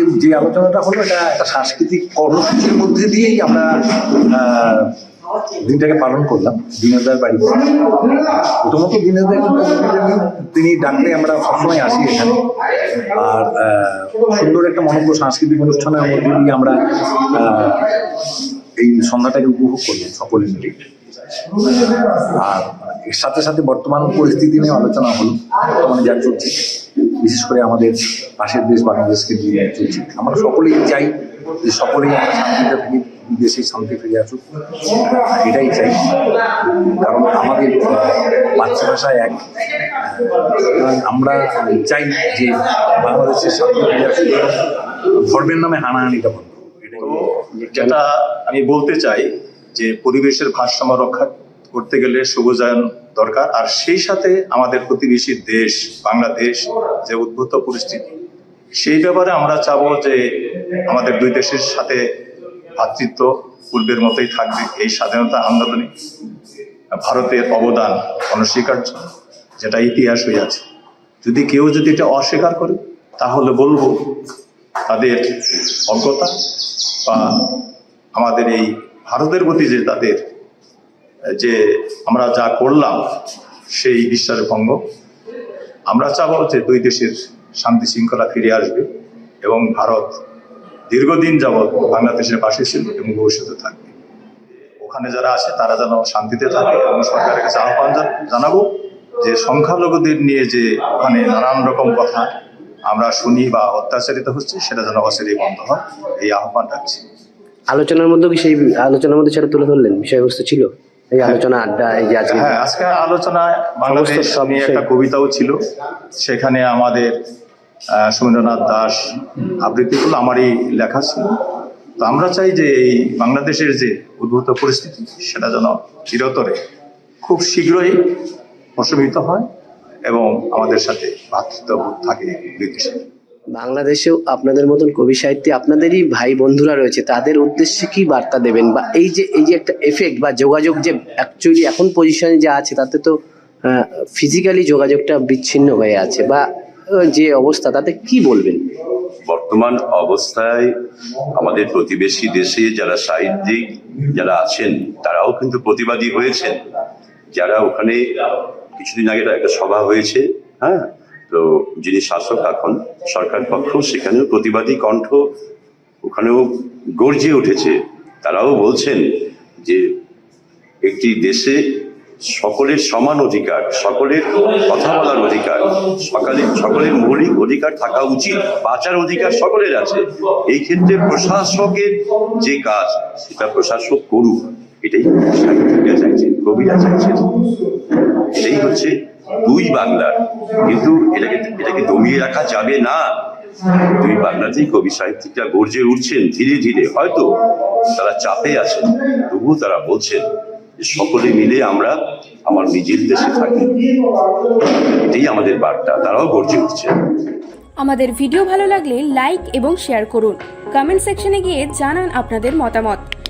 আজকে যে আলোচনাটা হলো, এটা একটা সাংস্কৃতিক কর্মসূচির মধ্যে দিয়েই আমরা দিনটাকে পালন করলাম দিনদার বাড়ি। প্রথমত দিনদার তিনি ডাকলে আমরা সবসময় আসি এখানে। আর সুন্দর একটা মনোজ্ঞ সাংস্কৃতিক অনুষ্ঠানের মধ্যে দিয়ে আমরা এই সন্ধ্যাটাকে উপভোগ করলাম সকলে মিলে। আর এর সাথে সাথে বর্তমান পরিস্থিতি নিয়ে আলোচনা হলো, বর্তমানে যা চলছে। বিশেষ করে আমাদের পাশের দেশ বাংলাদেশকে নিয়ে চলছে। আমরা সকলেই চাই যে সকলেই আমরা শান্তিতে থাকি দেশে শান্তি ফিরে আসুক। এটাই চাই। কারণ আমাদের আহ, মাতৃভাষা এক। আমরা চাই যে বাংলাদেশের শান্তি ফিরে আসুক। ধর্মের নামে হানাহানিটা বন্ধ। যেটা আমি বলতে চাই যে পরিবেশের ভারসাম্য রক্ষা করতে গেলে সবুজায়ন দরকার। আর সেই সাথে আমাদের প্রতিবেশী দেশ, বাংলাদেশ যে উদ্ভূত পরিস্থিতি, সেই ব্যাপারে আমরা চাবো যে আমাদের দুই দেশের সাথে ভাতৃত্ব পূর্বের মতোই থাকবে এই স্বাধীনতা আন্দোলনে। ভারতের অবদান অনস্বীকার্য, যেটা ইতিহাস হয়ে আছে। যদি কেউ যদি এটা অস্বীকার করে, তাহলে বলব তাদের অজ্ঞতা বা আমাদের এই ভারতের প্রতি যে তাদের যে আমরা যা করলাম, সেই বিশ্বাসের ভঙ্গ। আমরা চাবো যে দুই দেশের শান্তি শৃঙ্খলা ফিরে আসবে এবং ভারত দীর্ঘদিন যাবৎ বাংলাদেশের পাশে ছিল এবং ভবিষ্যতে থাকবে। ওখানে যারা আছে, তারা যেন শান্তিতে থাকে এবং সরকারের কাছে আহ্বান জানাব যে সংখ্যালঘুদের নিয়ে যে ওখানে নানান রকম কথা আমরা শুনি বা অত্যাচারিত হচ্ছে, সেটা যেন অচিরেই বন্ধ হয়, এই আহ্বান রাখছি। আলোচনার মধ্যে সেই আলোচনার মধ্যে সেটা তুলে ধরলেন? বিষয়বস্তু ছিল? এই আলোচনা আড্ডা এই যে আজকে হ্যাঁ আজকে আলোচনায় বাংলাদেশ নিয়ে একটা কবিতাও ছিল। সেখানে আমাদের আহ, সুরেন্দ্রনাথ দাস আবৃত্তিগুলো আমারই লেখা ছিল। তো আমরা চাই যে এই বাংলাদেশের যে উদ্ভূত পরিস্থিতি সেটা যেন চিরতরে খুব শীঘ্রই প্রশমিত হয় এবং আমাদের সাথে ভ্রাতৃত্ববোধ থাকে দুই দেশের বাংলাদেশেও আপনাদের মতন কবি সাহিত্যে আপনাদেরই ভাই বন্ধুরা রয়েছে, তাদের উদ্দেশ্যে কি বার্তা দেবেন? বা এই যে এই যে একটা এফেক্ট বা যোগাযোগ যে অ্যাকচুয়ালি এখন পজিশনে যা আছে, তাতে তো ফিজিক্যালি যোগাযোগটা বিচ্ছিন্ন হয়ে আছে বা যে অবস্থা, তাতে কি বলবেন? বর্তমান অবস্থায় আমাদের প্রতিবেশী দেশে যারা সাহিত্যিক যারা আছেন, তারাও কিন্তু প্রতিবাদী হয়েছেন। যারা ওখানে কিছুদিন আগে একটা সভা হয়েছে হ্যাঁ? তো যিনি শাসক এখন সরকার পক্ষ, সেখানেও প্রতিবাদী কণ্ঠ ওখানেও গর্জে উঠেছে। তারাও বলছেন যে একটি দেশে সকলের সমান অধিকার, সকলের কথা বলার অধিকার, সকালে সকলের মৌলিক অধিকার থাকা উচিত, বাঁচার অধিকার সকলের আছে। এই ক্ষেত্রে প্রশাসকের যে কাজ, সেটা প্রশাসক করুক, এটাই চাইছেন, কবিরা চাইছেন। এটাই হচ্ছে দুই বাংলার কিন্তু এটাকে এটাকে দমিয়ে রাখা যাবে না। দুই বাংলাতেই কবি সাহিত্যিকরা গর্জে উঠছেন ধীরে ধীরে। হয়তো তারা চাপে আছেন, তবুও তারা বলছেন সকলে মিলে আমরা আমার নিজের দেশে থাকি। এটাই আমাদের বার্তা। তারাও গর্জে উঠছেন। আমাদের ভিডিও ভালো লাগলে লাইক এবং শেয়ার করুন। কমেন্ট সেকশনে গিয়ে জানান আপনাদের মতামত।